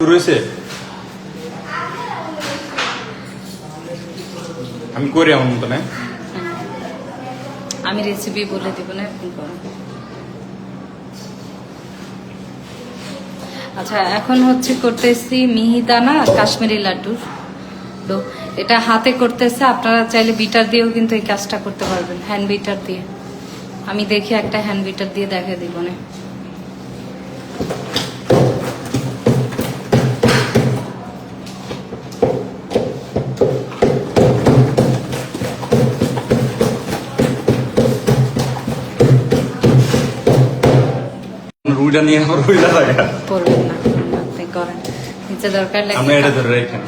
রয়েছে? আমি করি আমার মতো না আমি রেসিপি বলে দিব না আচ্ছা এখন হচ্ছে করতেছি মিহিদানা কাশ্মীরি লাড্ডুর তো এটা হাতে করতেছে, আপনারা চাইলে বিটার দিয়েও কিন্তু এই কাজটা করতে পারবেন হ্যান্ড বিটার দিয়ে। আমি দেখি একটা হ্যান্ড বিটার দিয়ে দেখা দিব না। রুইটা নিয়ে আমার রুইটা লাগে পড়বেন না আপনি করেন নিচে দরকার আমরা এটা ধরে রেখে।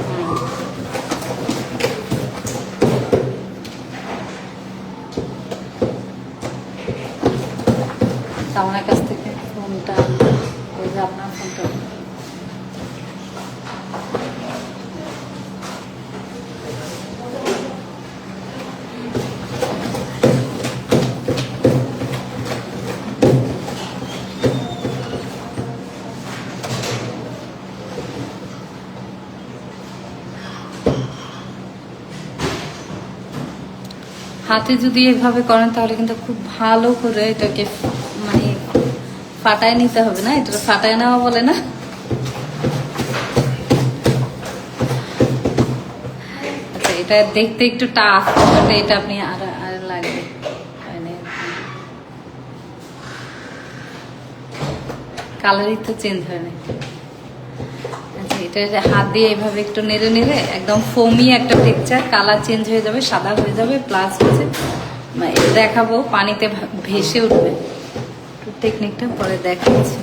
আমার কাছ থেকে ফোনটা ওই যে আপনার ফোনটা। হাতে যদি এভাবে করেন, তাহলে কিন্তু খুব ভালো করে এটাকে মানে ফাটায় নিতে হবে না? এটা ফাটায় নেওয়া বলে না? আচ্ছা এটা দেখতে একটু টাফ এটা আপনি আর আর লাগবে। মানে কালারই তো চেঞ্জ হয় না। এটা হাত দিয়ে এভাবে একটু নেড়ে নেড়ে একদম ফোমি একটা টেক্সচার কালার চেঞ্জ হয়ে যাবে সাদা হয়ে যাবে প্লাস হচ্ছে এটা দেখাবো পানিতে ভেসে উঠবে। টেকনিকটা পরে দেখাচ্ছি।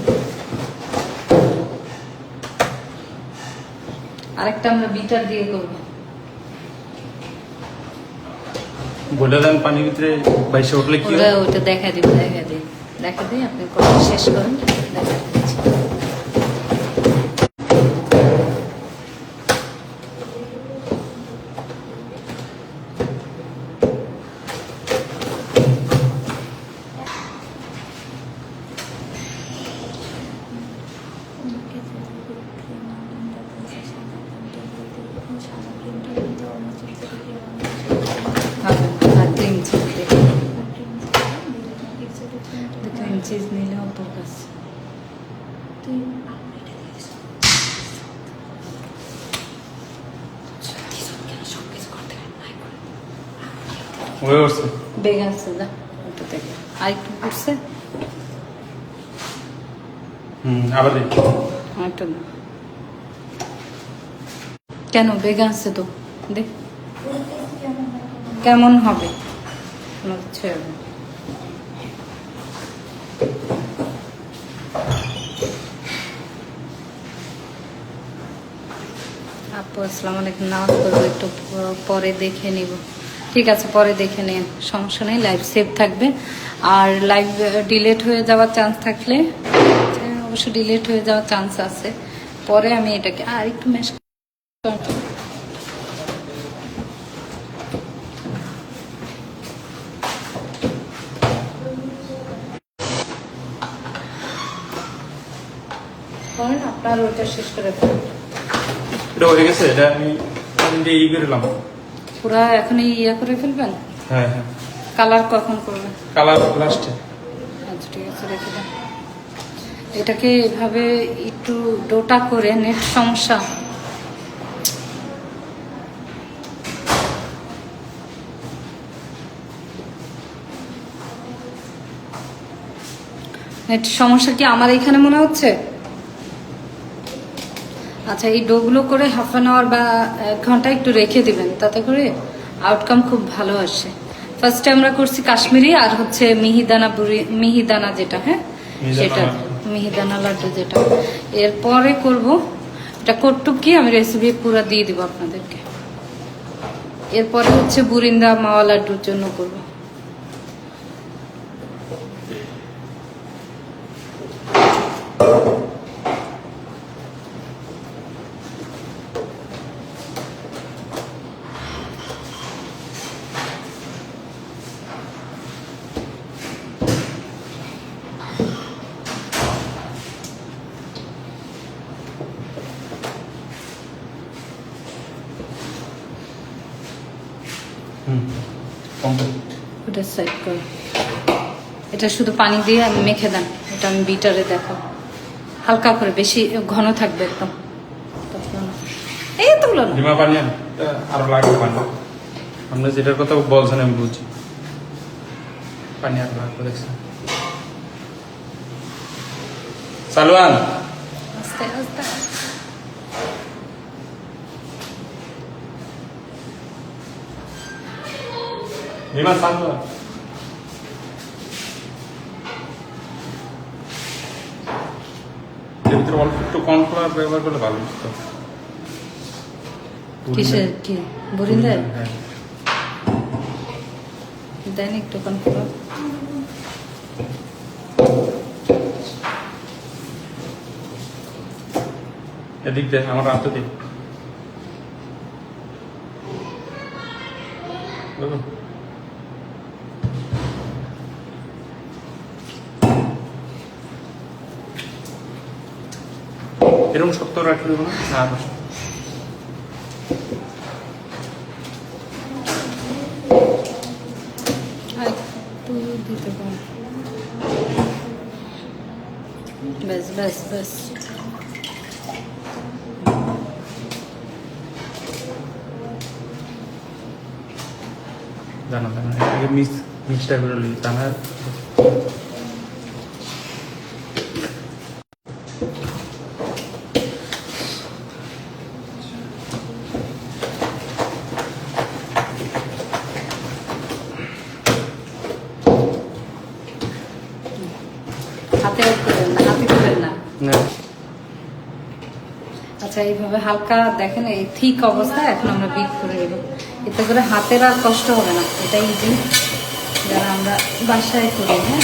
আরেকটা আমরা বিটার দিয়ে করব। বলে দেন পানির ভিতরে বাইশে উঠলে কি ওটা দেখা দিব দেখা দিই। দেখা দিই আপনি কথা শেষ করুন দেখা আছে যা ওটা থেকে আর একটু পড়ছে আবার দেখি না কেন বেগ আছে তো দেখ কেমন হবে কোনো কিছু হবে। আপু আসসালামু আলাইকুম। নামাজ করব একটু পরে দেখে নিব। ঠিক আছে পরে দেখে নিন সমস্যা নেই লাইভ সেভ থাকবে। আর লাইভ ডিলেট হয়ে যাওয়ার চান্স থাকলে হ্যাঁ, অবশ্য ডিলেট হয়ে যাওয়ার চান্স আছে। পরে আমি এটাকে আর একটু ম্যাশ করেন আপনার শেষ করে ফেলুন এটা হয়ে গেছে? এটা আমি পানি দিয়ে ই করলাম পুরা এখন ইয়া করে ফেলবেন? হ্যাঁ হ্যাঁ। কালার কখন করবেন? কালার লাস্টে। আচ্ছা ঠিক আছে রেখে দেন এটাকে এভাবে একটু ডোটা করে নেট সমস্যা। নেট সমস্যা কি আমার এখানে মনে হচ্ছে? আচ্ছা এই ডোগুলো করে হাফ অ্যান আওয়ার বা এক ঘণ্টা একটু রেখে দিবেন তাতে করে আউটকাম খুব ভালো আসে। ফার্স্টে আমরা করছি কাশ্মীরি আর হচ্ছে মিহিদানা বুড়ি মিহিদানা যেটা হ্যাঁ? সেটা মিহিদানা লাড্ডু যেটা। এরপরে করব এটা কটুকি আমি রেসিপি পুরো দিয়ে দিব আপনাদেরকে। এরপরে হচ্ছে বুরিন্দা মাওয়া লাড্ডুর জন্য করব। কমপ্লিট ওটা সাইড করো। এটা শুধু পানি দিয়ে আমি মেখে দেন। এটা আমি বিটারে দেখো। হালকা করে বেশি ঘন থাকবে একদম। এই না। ডিমা পানি আরও লাগবে পানি আপনি যেটার কথা বলছেন আমি বুঝছি। পানি আর লাগবে দেখছেন সালওয়ান। আস্তে আস্তে। এর ভিতরে অল্প একটু কর্নফ্লাওয়ার ব্যবহার করলে ভালো হতো। কিসের? কি? বুড়িন দেয় হ্যাঁ। দেন একটু কনফার্ম এদিক দে আমার হাত দিক শক্ত রাখতে দেবো না? ব্যাস ব্যাস ব্যাস। জানো জানো মিক্সটা করে নিই তা না হাতে করবেন না হাতে করবেন না না আচ্ছা এইভাবে হালকা দেখেন, এই ঠিক অবস্থায় এখন আমরা বিট করে নেব। এতে করে হাতের আর কষ্ট হবে না। এটা ইজি যারা আমরা বাসায় করি হ্যাঁ?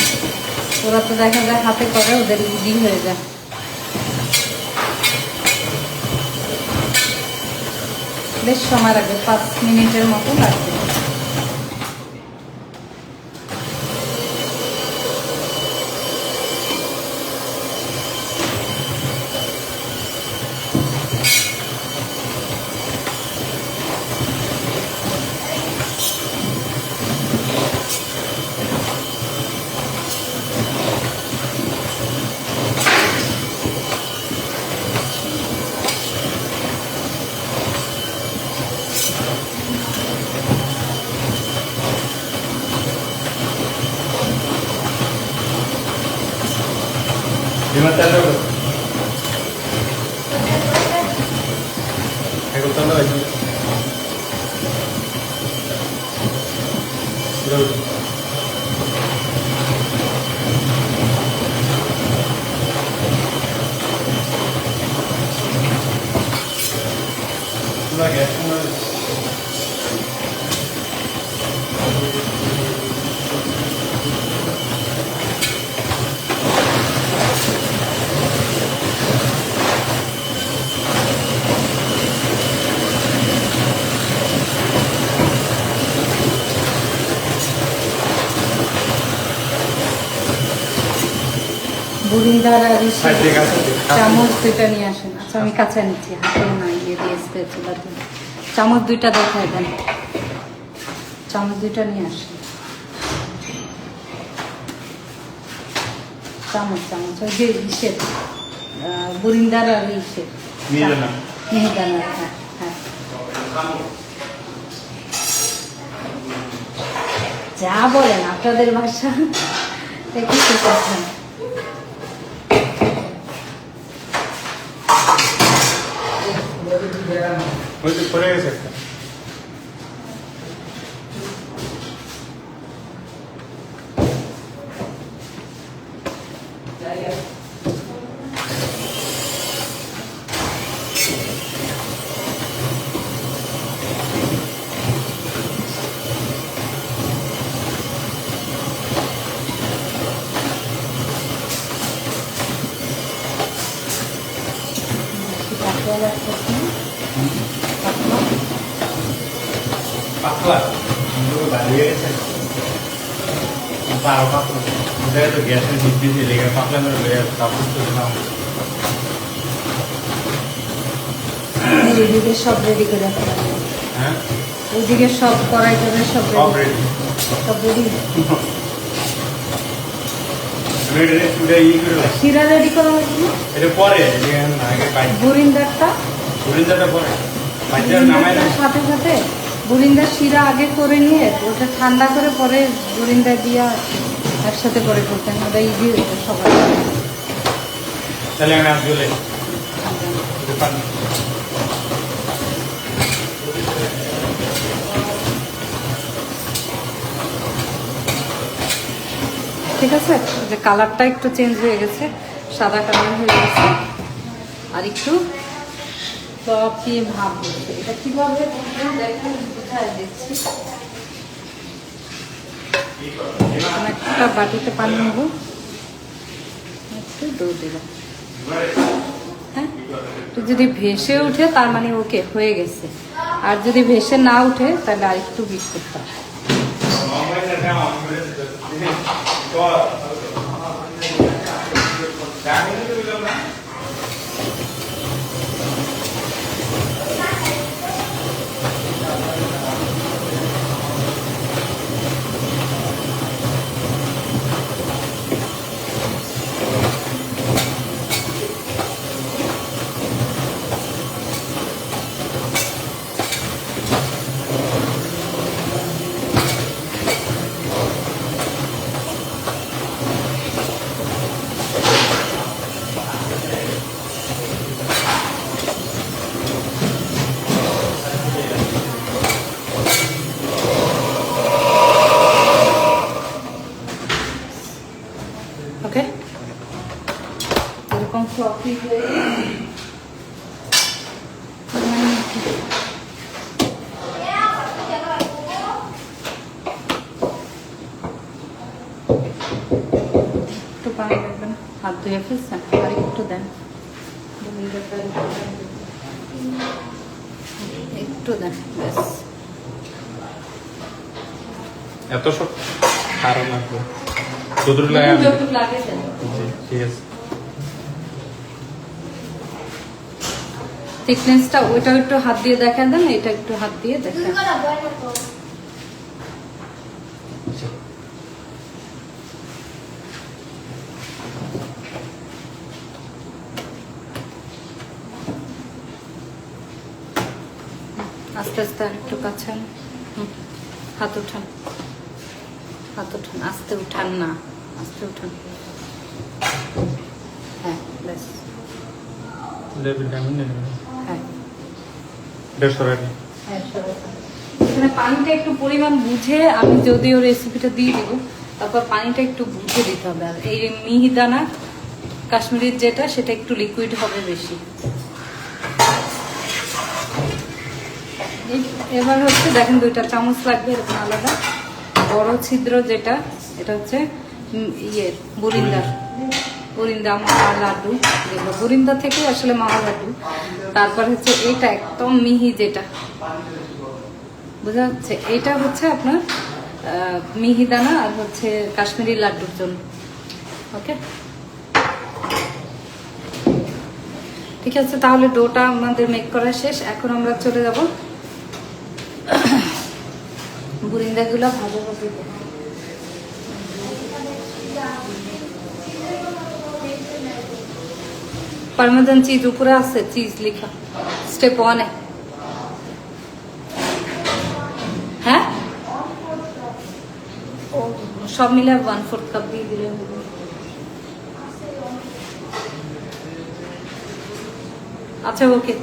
ওরা তো দেখা যায় হাতে করে, ওদের ইজি হয়ে যায়। বেশ সময় লাগবে, পাঁচ মিনিটের মতো লাগবে ডিমা চালু করো এগুলো চালু বুড়িদার আর হ্যাঁ। চামচ দুইটা নিয়ে আসেন। আচ্ছা আমি নিচ্ছি হাতে না ইয়ে দিয়ে স্পেচুলা দিয়ে চামচ দুইটা দেন। চামচ দুইটা নিয়ে আসেন। চামচ চামচ ওই যে ইসের আহ, বুরিন্দার আর ইসের মিহিদানা। হ্যাঁ হ্যাঁ। যা বলেন আপনাদের ভাষা। দেখি কি করছেন ওই তো পড়ে গেছে একটা পাতলা লাগতেছে না? পাতলা? পাতলা। আরও পাতলা তো গ্যাসের দিক দিয়ে লেগে পাতলা করে লেগে কাপড় তো দিলাম রেডি সব রেডি করে হ্যাঁ ওইদিকে সব কড়াই টড়াই সব রেডি সব রেডি করে। শিরা করা এটা পরে আগে বুরিন্দারটা পরে। সাথে সাথে? বুরিন্দার শিরা আগে করে নিয়ে ওটা ঠান্ডা করে পরে বুরিন্দা দিয়া একসাথে করে করতেন। ওটা ইজি হতো তাহলে দোকান ঠিক আছে? যে কালারটা একটু চেঞ্জ হয়ে গেছে সাদা কালার হয়ে গেছে। আর একটু ফ্লপি ভাব এটা দিচ্ছি এরকম একটা বাটিতে পানি নেব। একটু দই দিলাম। হ্যাঁ? একটু যদি ভেসে উঠে তার মানে ওকে হয়ে গেছে। আর যদি ভেসে না উঠে তাহলে আর একটু করতে হবে ওকে এরকম ফ্লপি হয়ে একটু পানি লাগবে না হাত ধুয়ে ফেলছেন। আর একটু দেন। একটু দেন ব্যাস। এত সব যতটুকু লাগে ঠিক আছে। থিকনেসটা ওইটা একটু হাত দিয়ে দেখেন দেন এটা একটু হাত দিয়ে দেখেন একটু কাছে আন। হুম, হাত উঠান। হাত উঠান। আস্তে উঠান না। আস্তে উঠান। হ্যাঁ ব্যাস। হ্যাঁ। এখানে পানিটা একটু পরিমাণ বুঝে আমি যদিও রেসিপিটা দিয়ে দিব। তারপর পানিটা একটু বুঝে দিতে হবে। আর এই মিহিদানা কাশ্মীরের যেটা সেটা একটু লিকুইড হবে বেশি। এবার হচ্ছে দেখেন দুইটা চামচ লাগবে, এরকম আলাদা। বড় ছিদ্র যেটা, এটা হচ্ছে ইয়ের বুরিন্দার বুরিন্দা। মাওয়া লাড্ডু যেগুলো। বুরিন্দা থেকে আসলে মাওয়া লাড্ডু। তারপর হচ্ছে এটা একদম মিহি যেটা। বোঝা যাচ্ছে? এটা হচ্ছে আপনার মিহিদানা আর হচ্ছে কাশ্মীরি লাড্ডুর জন্য। ওকে? ঠিক আছে, তাহলে ডোটা আমাদের মেক করা শেষ। এখন আমরা চলে যাব বুরিন্দাগুলো ভাজি করতে। পারমেজান চিজ উপরে আছে, চিজ লেখা। স্টেপ ওয়ানে হ্যাঁ? ও, সব মিলে ওয়ান ফোর্থ কাপ দিয়ে দিলে হবে। আচ্ছা ওকে